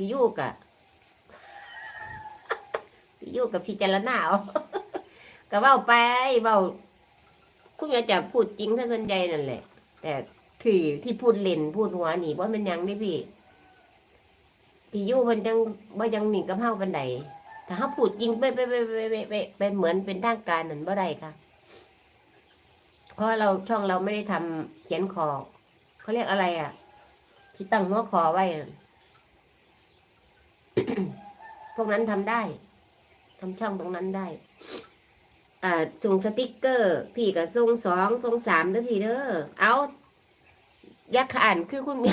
พี่ยูกะพี่ยูกับพี่จารณาเอาก็เว้าไปเว้าคุณแม่จะพูดจริงถ้าส่วนใหญ่นั่นแหละ แต่ที่ที่พูดเล่นพูดหัวหนีว่ามันยังได้พี่พี่ยูมันยังว่ายังหนีกับเฮาบันไดถ้าเฮาพูดจริงไปไปไปไปไปไปไปเหมือนเป็นทางการนั่นบ่ได้ค่ะเพราะเราช่องเราไม่ได้ทำเขียนคอเขาเรียกอะไรอะ ที่ตั้งหัวคอไว้ พวกนั้นทำได้ทำช่องตรงนั้นได้อ่าส่งสติกเกอร์ พี่ก็ส่งสองส่งสามเด้อพี่เด้อเอายักษ์ขานคือคุณมี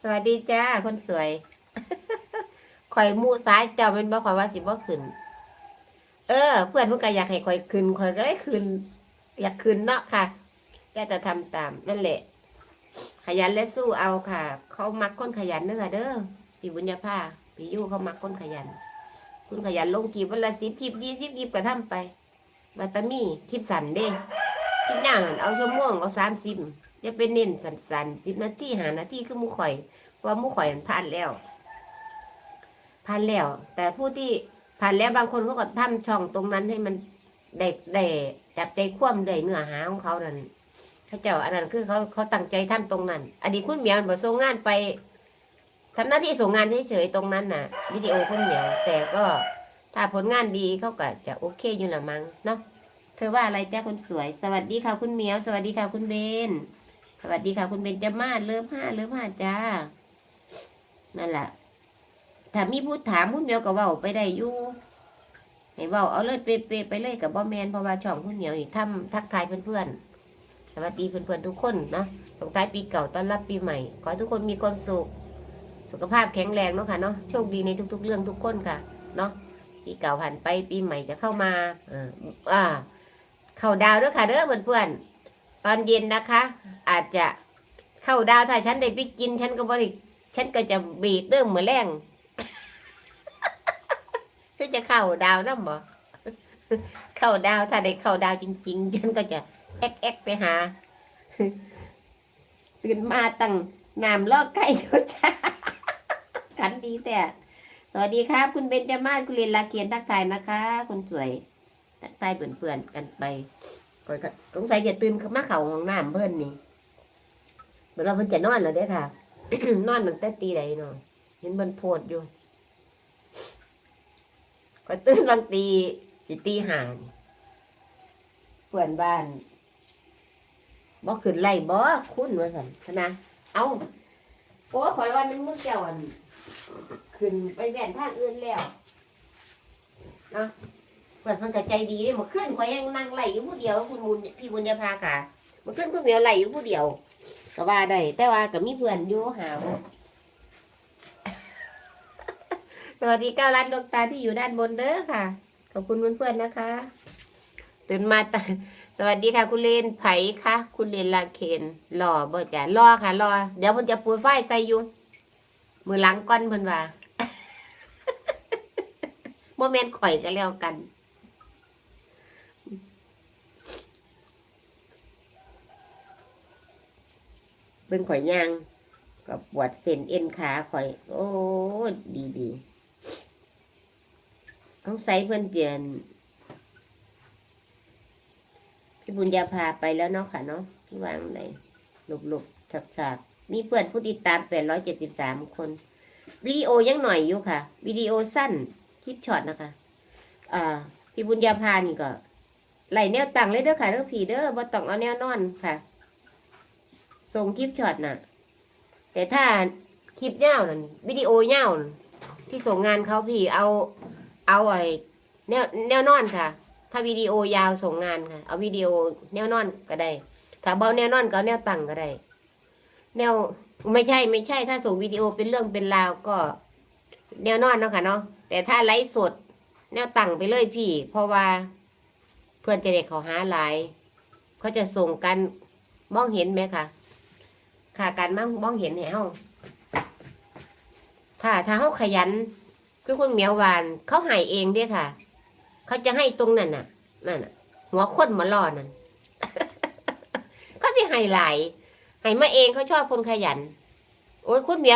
สวัสดีจ้าคนสวยข่อยมูซ้ายเจ้าเป็นบ่ข่อยว่าสิบ่ขึ้น เออ เพื่อนเพิ่นก็อยากให้ข่อยขึ้นข่อยก็ได้ขึ้น อยากขึ้นเนาะค่ะแกจะทำตามนั่นแหละ ขยันและสู้เอาค่ะ เขามักคนขยันเด้อะเด้อพี่บุญญาภา พี่ยู่เขามักคนขยัน คุณขยันลงกีบวันละสิบคลิปยี่สิบคลิปก็ทำไปบัตามีคลิปสั้นเด้คลิปย่านั่นเอาชั่วโมงเอาสามสิบอย่าไปเน้นสั้นสิบนาทีหานาทีคือมูข่อยว่ามูข่อยผ่านแล้วผ่านแล้ว แต่ผู้ที่ผ่านแล้วบางคนเขาก็ทำช่องตรงนั้นให้มันได้ได้จับใจคว่ำได้เนื้อหาของเขานั่นเขาเจ้าอันนั้นคือเขาเขาตั้งใจทำตรงนั้นอันนี้คุณเหมียวมาส่งงานไป ทำหน้าที่ส่งงานเฉยๆตรงนั้นน่ะวิดีโอคุณเหมียว แต่ก็ถ้าผลงานดีเขาก็จะโอเคอยู่ละมั้งเนาะเธอว่าอะไรจ้าคนสวย สวัสดีค่ะคุณเหมียว สวัสดีค่ะคุณเบน สวัสดีค่ะคุณเบนจะมาเลิฟห้าเลิฟห้าจ้านั่นแหละถ้ามีผู้ถามคุณเหมียวก็เว้าไปได้อยู่ให้ว้าเอาเลยเปเปไปเลยกับบ่แมนเพราะว่าช่องคุณเหมียวนี่ทำทักทายเพื่อนๆสวัสดีเพื่อนๆทุกคนนะส่งท้ายปีเก่าต้อนรับปีใหม่ ขอทุกคนมีความสุข สุขภาพแข็งแรงเนาะค่ะเนาะโชคดีในทุก ๆ เรื่องทุกคนค่ะ เนาะปีเก่าผ่านไปปีใหม่จะเข้ามาอ่าเข้าดาวด้วยค่ะเด้อเพื่อนๆตอนเย็นนะคะ อาจจะเข้าดาวถ้าฉันได้ไปกิน ฉันก็บริฉันก็จะบีบเริ่มเหมือนแรงคือจะเข้าดาวนั่นบ่เข้าดาวถ้าได้เข้าดาวจริง ๆ ฉันก็จะแอกแอกไปหาตื่นมาตั้งน้ำลอกไก่เขาจ้าันดีแต่สวัสดีครับ คุณเบนจามาศคุณเรนลาเกียนทักทายนะคะ คุณสวยทักทายเพื่อนๆกันไปข้อยก็สงสัยจะตื่นมาเข่าห้องน้ำเพื่อนนี่เมื่อเราเพิ่นจะนอนแล้วเด้ค่ะ นอนตั้งแต่ตีใดเนาะเห็นมันโพดอยู่ก็ตื่นบางตีสิตีห่างเพื่อนบ้านบ่ขึ้นไล่บ่คุณว่าสันคณะเอาโอ้ขอยว่ามันมุ่งเจ้าอัน ขึ้นไปแว่นทางอื่นแล้วเนาะเปิดมันกใจดีเลยมาขึ้นข่อยยังนั่งไหลอยู่ผู้เดียว คุณบุญพี่บุญญาภาค่ะมาขึ้นคุณเหมียวไหลอยู่ผู้เดียวก็ว่าได้แต่ว่าก็มีเพื่อนอยู่หาบ่สวัสดีเก้าล้านดวงตาที่อยู่ด้านบนเด้อค่ะ ขอบคุณเพื่อนๆนะคะ ตื่นมาตสวัสดีค่ะ คุณเลนไผ่ค่ะ คุณเลนลาเคนรอเบ่จ้ะรอค่ะรอเดี๋ยวมันจะปูไฟใส่ยู่ มือล้างก้อนเพิ่นว่าโมเมนต์ข่อยก็แล้วกัน เบิ่งข่อยย่างกับปวดเส้นเอ็นขาข่อย โอ้ดีดีต้องใส่เพื่อนเปลี่ยนพี่บุญญาพาไปแล้วเนาะค่ะเนาะที่วางไหนหลบหลบๆฉักฉากๆ มีเพื่อนผู้ติดตามแปดร้อยเจ็ดสิบสามคน วิดีโอยังหน่อยอยู่ค่ะ วิดีโอสั้น คลิปช็อตนะคะอ่าพี่บุญญาพานี่ก็ไหลแนวตั้งเลยเด้อค่ะเด้อผีเด้อบ่ต้องเอาแนวนอนค่ะ ส่งคลิปช็อตน่ะ แต่ถ้าคลิปยาวนั่นวิดีโอยาวนั่นที่ส่งงานเขาพี่เอาเอาไอ้แนวแนวนอนค่ะ ถ้าวิดีโอยาวส่งงานค่ะ เอาวิดีโอแนวนอนก็ได้ ถ้าเบาแนวนอนก็เอาแนวตั้งก็ได้ แนวไม่ใช่ไม่ใช่ ถ้าส่งวิดีโอเป็นเรื่องเป็นราวก็ แนวนอนเนาะค่ะเนาะแต่ถ้าไลฟ์สด แนวตั้งไปเลยพี่ เพราะว่า เพื่อนจะเด็กเขาหาหลายเขาจะส่งกันมองเห็นไหมคะค่ะการมองมองเห็นให้เฮาค่ะ ถ้าเฮาขยัน คือคุณเหมียวหวานเขาให้เองเด้อค่ะ เขาจะให้ตรงนั้นน่ะนั่นน่ะ หัวคนมาล่อนั่นเขาสิให้หลาย ให้มาเองเขาชอบคนขยัน โอ้ยคุณเมีย